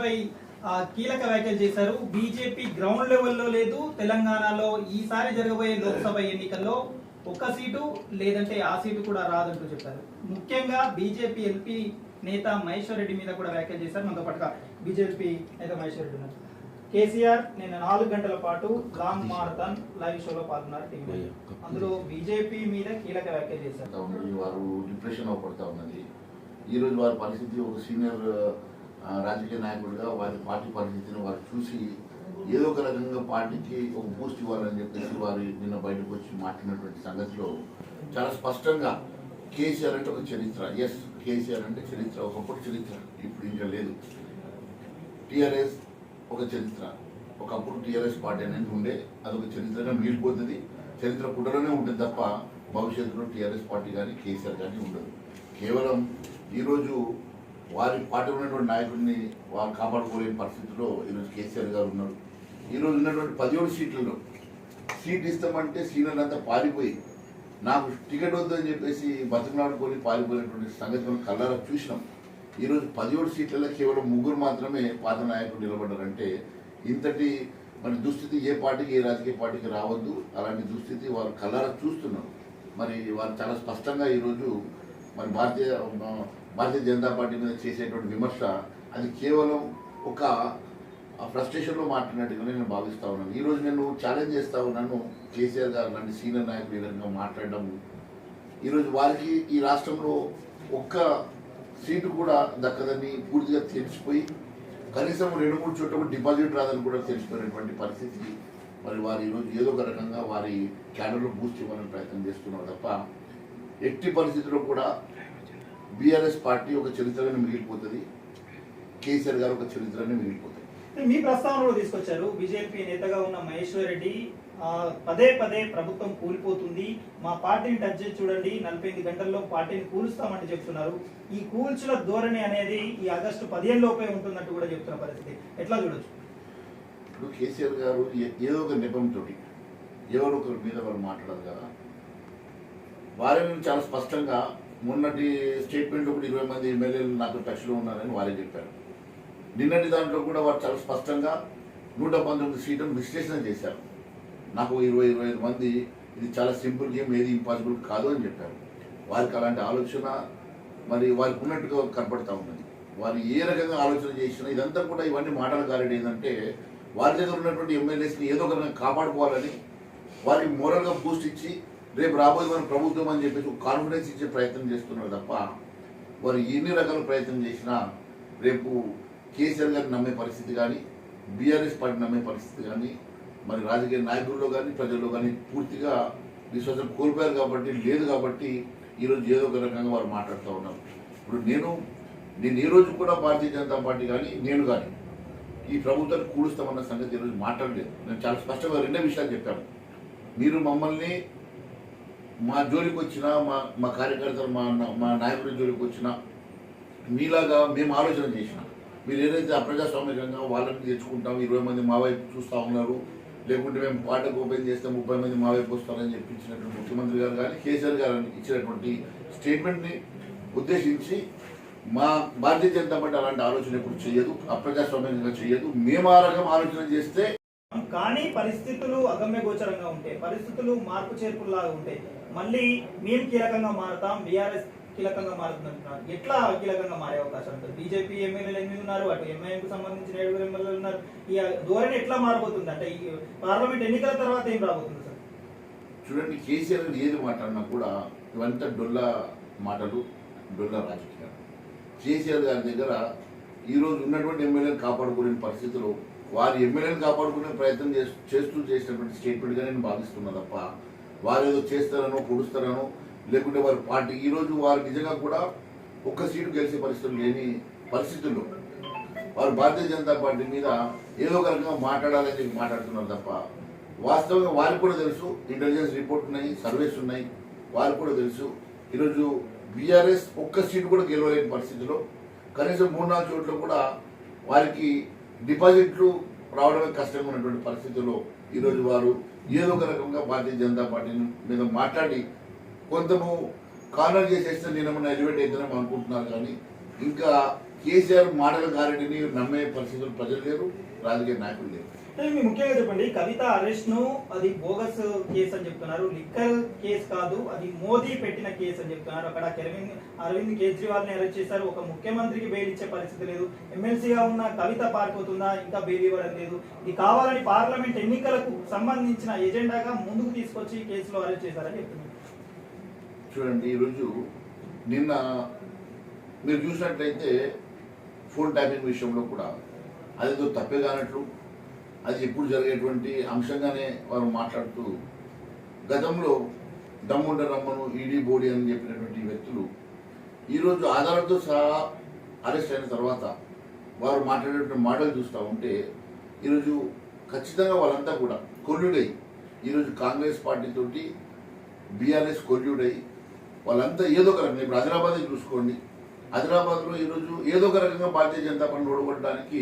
పై కీలక వ్యాఖ్యలు చేశారు. బీజేపీ గ్రౌండ్ లెవెల్లో లేదు. తెలంగాణలో ఈసారి జరగబోయే లోక్సభ ఎన్నికల్లో ఒక్క సీటు లేదంటే ఆ సీటు కూడా రాదంటూ చెప్పారు. ముఖ్యంగా బీజేపీ ఎల్పీ నేత మహేశ్వర్ రెడ్డి మీద కూడా వ్యాఖ్యలు చేశారు. మనతో పాటుగా బీజేపీ నేత మహేశ్వర్ రెడ్డి ఉన్నారు. కేసీఆర్ నిన్న నాలుగు గంటల పాటు లాంగ్ మారథాన్ లైవ్ షోలో పాల్గొన్నారు టీవీ అందులో బీజేపీ మీద కీలక వ్యాఖ్యలు చేశారు. వారు డిప్రెషన్ పడతా ఉన్నది. ఈరోజు వారి పరిస్థితి ఒక సీనియర్ రాజకీయ నాయకుడిగా వారి పార్టీ పరిస్థితిని వారు చూసి ఏదో ఒక రకంగా పార్టీకి ఒక బూస్ట్ ఇవ్వాలని చెప్పేసి వారు నిన్న బయటకు వచ్చి మాట్లాడినటువంటి సంగతిలో చాలా స్పష్టంగా కేసీఆర్ అంటే ఒక చరిత్ర. ఎస్ కేసీఆర్ అంటే చరిత్ర. ఒకప్పుడు చరిత్ర. ఇప్పుడు ఇంకా లేదు. టిఆర్ఎస్ ఒక చరిత్ర. ఒకప్పుడు టిఆర్ఎస్ పార్టీ అనేది ఉండే అదొక చరిత్రగా మిగిలిపోతుంది. చరిత్ర పుటలోనే ఉంటుంది తప్ప భవిష్యత్తులో టిఆర్ఎస్ పార్టీ కానీ కేసీఆర్ కానీ ఉండదు. కేవలం ఈరోజు వారి పార్టీ ఉన్నటువంటి నాయకుడిని వారు కాపాడుకోలేని పరిస్థితిలో ఈరోజు కేసీఆర్ గారు ఉన్నారు. ఈరోజు ఉన్నటువంటి పదిహేడు సీట్లలో సీట్ ఇస్తామంటే సీనియర్లు అంతా పారిపోయి నాకు టికెట్ వద్దని చెప్పేసి బతిమలాడుకొని పారిపోయినటువంటి సంగతి మనం కళ్ళారా చూసినాం. ఈరోజు పదిహేడు సీట్లలో కేవలం ముగ్గురు మాత్రమే పాత నాయకులు నిలబడ్డారంటే ఇంతటి మరి దుస్థితి ఏ పార్టీకి ఏ రాజకీయ పార్టీకి రావద్దు. అలాంటి దుస్థితి వారు కళ్ళారా చూస్తున్నారు. మరి వారు చాలా స్పష్టంగా ఈరోజు మరి భారతీయ భారతీయ జనతా పార్టీ మీద చేసేటువంటి విమర్శ అది కేవలం ఒక ఫ్రస్ట్రేషన్లో మాట్లాడినట్టుగా నేను భావిస్తా ఉన్నాను. ఈరోజు నేను ఛాలెంజ్ చేస్తా ఉన్నాను కేసీఆర్ గారు లాంటి సీనియర్ నాయకులు ఈ విధంగా మాట్లాడడం. ఈరోజు వారికి ఈ రాష్ట్రంలో ఒక్క సీటు కూడా దక్కదని పూర్తిగా తెలిసిపోయి కనీసం రెండు మూడు చోట్ల డిపాజిట్ రాదని కూడా తెలిసిపోయినటువంటి పరిస్థితి. మరి వారు ఈరోజు ఏదో ఒక రకంగా వారి క్యాడర్లో బూస్ట్ ఇవ్వాలని ప్రయత్నం చేస్తున్నారు తప్ప ఎట్టి పరిస్థితుల్లో కూడా బీఆర్ఎస్ పార్టీ ఒక చరిత్రగానే మిగిలిపోతుంది. కేసీఆర్ గారు ఒక చరిత్రగానే మిగిలిపోతుంది మీ ప్రస్తావనలో తీసుకొచ్చారు బీజేపీ నేతగా ఉన్న మహేశ్వర్ రెడ్డి పదే పదే ప్రభుత్వం కూలిపోతుంది మా పార్టీని టచ్ చేసి చూడండి నలభై ఎనిమిది గంటల్లో పార్టీని కూలుస్తామంటే చెప్తున్నారు. ఈ కూల్చుల ధోరణి అనేది ఈ ఆగస్టు పదిహేను లోపే ఉంటున్నట్టు కూడా చెప్తున్న పరిస్థితి. ఎట్లా చూడొచ్చు? ఇప్పుడు కేసీఆర్ గారు ఏదో ఒక నెపంతో ఎవరో ఒకరి మీద వారు మాట్లాడరు కదా. వారే చాలా స్పష్టంగా మొన్నటి స్టేట్మెంట్ కూడా ఇరవై మంది ఎమ్మెల్యేలు నాకు టచ్లో ఉన్నారని వారే చెప్పారు. నిన్నటి దాంట్లో కూడా వారు చాలా స్పష్టంగా నూట పంతొమ్మిది సీట్లను విశ్లేషణ చేశారు. నాకు ఇరవై ఇరవై ఐదు మంది ఇది చాలా సింపుల్ గేమ్ ఏది ఇంపాసిబుల్ కాదు అని చెప్పారు. వారికి అలాంటి ఆలోచన మరి వారికి ఉన్నట్టుగా కనపడతా ఉన్నది. వారు ఏ రకంగా ఆలోచన చేసినా ఇదంతా కూడా ఇవన్నీ మాటలు కారణం ఏంటంటే వారి దగ్గర ఉన్నటువంటి ఎమ్మెల్యేస్ని ఏదో ఒక రకంగా కాపాడుకోవాలని వారికి మోరల్గా బూస్ట్ ఇచ్చి రేపు రాబోయే మన ప్రభుత్వం అని చెప్పేసి కాన్ఫిడెన్స్ ఇచ్చే ప్రయత్నం చేస్తున్నారు తప్ప వారు ఎన్ని రకాల ప్రయత్నం చేసినా రేపు కేసీఆర్ గారిని నమ్మే పరిస్థితి కానీ బీఆర్ఎస్ పార్టీ నమ్మే పరిస్థితి కానీ మరి రాజకీయ నాయకుల్లో కానీ ప్రజల్లో కానీ పూర్తిగా విశ్వాసం కోల్పోయారు కాబట్టి లేదు కాబట్టి ఈరోజు ఏదో ఒక రకంగా వారు మాట్లాడుతూ ఉన్నారు. ఇప్పుడు నేను నేను ఈరోజు రోజు కూడా భారతీయ జనతా పార్టీ కానీ నేను కానీ ఈ ప్రభుత్వాన్ని కూడుస్తామన్న సంగతి ఈరోజు మాట్లాడలేదు. నేను చాలా స్పష్టంగా రెండే విషయాలు చెప్పాను. మీరు మమ్మల్ని మా జోలికి వచ్చిన మా మా కార్యకర్తలు మా మా నాయకుడి జోలికి వచ్చిన మీలాగా మేము ఆలోచన చేసినాం. మీరు ఏదైతే అప్రజాస్వామికంగా వాళ్ళని తెచ్చుకుంటాం ఇరవై మంది మా వైపు చూస్తూ ఉన్నారు లేకుంటే మేము పాటకు ఓపెన్ చేస్తే ముప్పై మంది మా వైపు వస్తారని చెప్పించినటువంటి ముఖ్యమంత్రి గారు కానీ కేసీఆర్ గారు ఇచ్చినటువంటి స్టేట్మెంట్ని ఉద్దేశించి మా భారతీయ జనతా పార్టీ అలాంటి ఆలోచన ఎప్పుడు చేయదు అప్రజాస్వామ్యంగా చేయదు. మేము ఆ రకం ఆలోచన చేస్తే కానీ పరిస్థితులు అగమ్య గోచరంగా ఉంటాయి. పరిస్థితులు మార్పు చేర్పులాగా ఉంటాయి. మళ్ళీ మేము కీలకంగా మారుతాం బీఆర్ఎస్ కీలకంగా మారుతుందంటున్నారు. ఎట్లా కీలకంగా మారే అవకాశం ఉంటుంది బీజేపీ ఎమ్మెల్యేలు ఎనిమిది ఉన్నారు అటు ఎంఐఎంకు సంబంధించిన ఏడుగురు ఎమ్మెల్యేలు ఉన్నారు. ఈ ధోరణి ఎట్లా మారబోతుంది అంటే ఈ పార్లమెంట్ ఎన్నికల తర్వాత ఏం రాబోతుంది సార్? చూడండి కేసీఆర్ గారు ఏది మాట్లాడినా కూడా ఇవంతా డొల్లా మాటలు డొల్లా రాజకీయాలు. కేసీఆర్ గారి దగ్గర ఈరోజు ఉన్నటువంటి ఎమ్మెల్యేని కాపాడుకునే పరిస్థితులు వారి ఎమ్మెల్యేని కాపాడుకునే ప్రయత్నం చేస్తూ చేసినటువంటి స్టేట్మెంట్గా నేను భావిస్తున్నా తప్ప వారు ఏదో చేస్తారనో పొడుస్తారనో లేకుంటే వారి పార్టీ ఈరోజు వారు నిజంగా కూడా ఒక్క సీటు గెలిచే పరిస్థితులు లేని పరిస్థితుల్లో వారు భారతీయ జనతా పార్టీ మీద ఏదో ఒక రకంగా మాట్లాడాలని చెప్పి మాట్లాడుతున్నారు తప్ప వాస్తవంగా వారికి కూడా తెలుసు ఇంటెలిజెన్స్ రిపోర్ట్ ఉన్నాయి సర్వేస్ ఉన్నాయి వారికి కూడా తెలుసు. ఈరోజు బీఆర్ఎస్ ఒక్క సీటు కూడా గెలవలేని పరిస్థితిలో కనీసం మూడు నాలుగు చోట్ల కూడా వారికి డిపాజిట్లు రావడమే కష్టంగా ఉన్నటువంటి పరిస్థితుల్లో ఈరోజు వారు ఏదో ఒక రకంగా భారతీయ జనతా పార్టీ మీద మాట్లాడి కొంతము కార్నర్ చేసేస్తే నేనేమన్నా ఎలివేట్ అవుతానేమో అనుకుంటున్నారు కానీ ఇంకా కేసీఆర్ మాటల గారెడ్డిని నమ్మే పరిస్థితులు ప్రజలు లేరు రాజకీయ నాయకులు లేరు. ముఖ్యంగా చెప్పండి కవిత అరెస్ట్ను అది బోగస్ కేసు అని చెప్తున్నారు లిక్కర్ కేసు కాదు అది మోదీ పెట్టిన కేసు అని చెప్తున్నారు. అక్కడ అరవింద్ అరవింద్ కేజ్రీవాల్ని అరెస్ట్ చేశారు ఒక ముఖ్యమంత్రికి బెయిల్ ఇచ్చే పరిస్థితి లేదు. ఎమ్మెల్సీగా ఉన్న కవిత పారిపోతుందా ఇంకా బెయిల్ ఇవ్వడం లేదు. ఇది కావాలని పార్లమెంట్ ఎన్నికలకు సంబంధించిన ఎజెండాగా ముందుకు తీసుకొచ్చి కేసులో అరెస్ట్ చేశారని చెప్తున్నారు. చూడండి ఈరోజు నిన్న మీరు చూసినట్లయితే ఫోన్ ట్యాపింగ్ విషయంలో కూడా అదేదో తప్పే కానట్లు అది ఎప్పుడు జరిగేటువంటి అంశంగానే వారు మాట్లాడుతూ గతంలో దమ్ముండ రమ్మను ఈడీ బోడి అని చెప్పినటువంటి వ్యక్తులు ఈరోజు ఆధారంతో సహా అరెస్ట్ అయిన తర్వాత వారు మాట్లాడేటువంటి మాటలు చూస్తూ ఉంటే ఈరోజు ఖచ్చితంగా వాళ్ళంతా కూడా కొల్లుడై ఈరోజు కాంగ్రెస్ పార్టీతోటి బీఆర్ఎస్ కొల్లుడై వాళ్ళంతా ఏదో ఒక రకంగా ఇప్పుడు హైదరాబాద్ చూసుకోండి హైదరాబాద్లో ఈరోజు ఏదో ఒక రకంగా భారతీయ జనతా పార్టీని ఓడగొట్టడానికి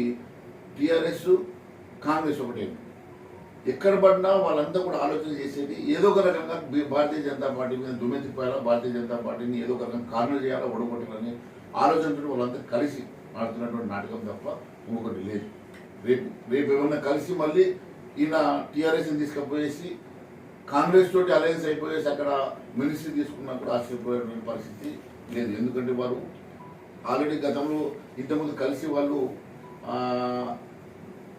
టీఆర్ఎస్ కాంగ్రెస్ ఒకటే. ఎక్కడ పడినా వాళ్ళంతా కూడా ఆలోచన చేసేది ఏదో ఒక రకంగా భారతీయ జనతా పార్టీ మీద దుమ్మెత్తిపోయాలా భారతీయ జనతా పార్టీని ఏదో ఒక రకంగా కార్నర్ చేయాలా ఓడగొట్టాలని ఆలోచనతో వాళ్ళంతా కలిసి ఆడుతున్నటువంటి నాటకం తప్ప ఇంకొకటి లేదు. రేపు రేపు ఏమన్నా కలిసి మళ్ళీ ఈయన టీఆర్ఎస్ని తీసుకపోయేసి కాంగ్రెస్ తోటి అలయన్స్ అయిపోయేసి అక్కడ మినిస్ట్రీ తీసుకున్నా కూడా ఆశ్చర్యపోయేటువంటి పరిస్థితి లేదు. ఎందుకంటే వారు ఆల్రెడీ గతంలో ఇంతకుముందు కలిసి వాళ్ళు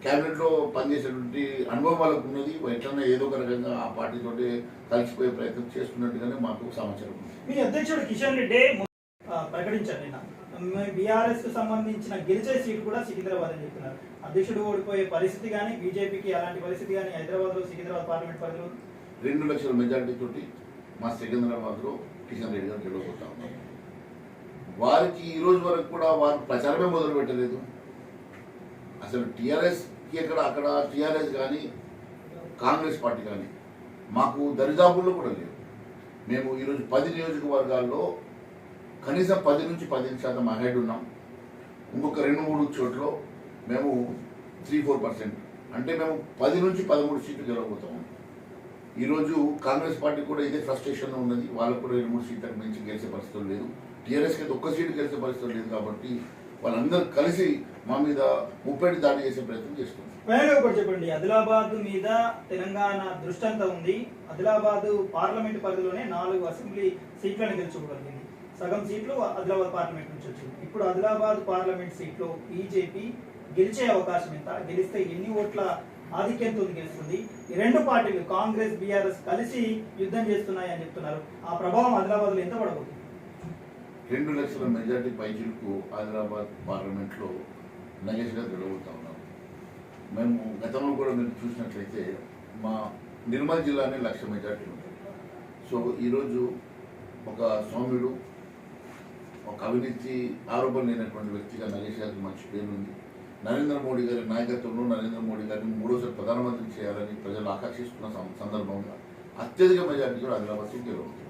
క్యాబినెట్లో పనిచేసేటువంటి అనుభవం వాళ్ళకు ఉన్నది. ఎట్లన్నా ఏదో ఒక రకంగా ఆ పార్టీతోటి కలిసిపోయే ప్రయత్నం చేస్తున్నట్టుగానే మాకు సమాచారం మీ అధ్యక్షుడు కిషన్ రెడ్డి ప్రకటించారు నిన్న. బీఆర్ఎస్కు సంబంధించిన గెలిచే సీటు కూడా సికింద్రాబాద్ అని చెప్తున్నారు అధ్యక్షుడు ఓడిపోయే పరిస్థితి కానీ బీజేపీకి అలాంటి పరిస్థితి కానీ హైదరాబాద్లో సికింద్రాబాద్ పార్లమెంట్ పరిధిలో రెండు లక్షల మెజార్టీ తోటి మా సికింద్రాబాద్లో కిషన్ రెడ్డి గారు గెలవబోతా ఉన్నారు. వారికి ఈ రోజు వరకు కూడా వారు ప్రచారమే మొదలు పెట్టలేదు. అసలు టీఆర్ఎస్కి ఎక్కడ అక్కడ టీఆర్ఎస్ కానీ కాంగ్రెస్ పార్టీ కానీ మాకు దరిదాపుల్లో కూడా లేదు. మేము ఈరోజు పది నియోజకవర్గాల్లో కనీసం పది నుంచి పదిహేను శాతం అహెడ్ ఉన్నాం. ఇంకొక రెండు మూడు చోట్ల మేము త్రీ ఫోర్ పర్సెంట్. అంటే మేము పది నుంచి పదమూడు సీట్లు గెలవబోతాము ఈరోజు కాంగ్రెస్ పార్టీ కూడా ఇదే ఫ్రస్ట్రేషన్ ఉన్నది. వాళ్ళకు కూడా రెండు మూడు సీట్లకు మించి గెలిచే పరిస్థితులు లేదు. టీఆర్ఎస్కి అయితే ఒక్క సీటు గెలిచే పరిస్థితులు లేదు కాబట్టి వాళ్ళందరూ కలిసి మా మీద ముప్పటి దాడి చేసే ప్రయత్నం చేస్తున్నారు. ఒకటి చెప్పండి. ఆదిలాబాద్ మీద తెలంగాణ దృష్టి అంతా ఉంది. ఆదిలాబాద్ పార్లమెంట్ పరిధిలోనే నాలుగు అసెంబ్లీ సీట్లను గెలుచుకోగలిగింది. సగం సీట్లు ఆదిలాబాద్ పార్లమెంట్ నుంచి వచ్చింది. ఇప్పుడు ఆదిలాబాద్ పార్లమెంట్ సీట్లో బీజేపీ గెలిచే అవకాశం ఎంత? గెలిస్తే ఎన్ని ఓట్ల ఆధిక్యంతో గెలుస్తుంది ఈ రెండు పార్టీలు కాంగ్రెస్ బీఆర్ఎస్ కలిసి యుద్ధం చేస్తున్నాయి అని చెప్తున్నారు. ఆ ప్రభావం హైదరాబాద్లో ఎంత పడబోతుంది? రెండు లక్షల మెజార్టీ పైచీలకు హైదరాబాద్ పార్లమెంట్లో నగేష్ గారు గెలవబోతా ఉన్నారు మేము గతంలో కూడా మీరు చూసినట్లయితే మా నిర్మల్ జిల్లానే లక్ష మెజార్టీ ఉంది సో ఈరోజు ఒక సౌమ్యుడు ఒక అవినీతి ఆరోపణ లేనటువంటి వ్యక్తిగా నగేష్ గారికి మంచి పేరు ఉంది నరేంద్ర మోడీ గారి నాయకత్వంలో నరేంద్ర మోడీ గారిని మూడోసారి ప్రధానమంత్రి చేయాలని ప్రజలు ఆకర్షిస్తున్న సందర్భంగా అత్యధిక మెజార్టీ కూడా ఆదిలాబాద్ సీట్ గెలవబోతుంది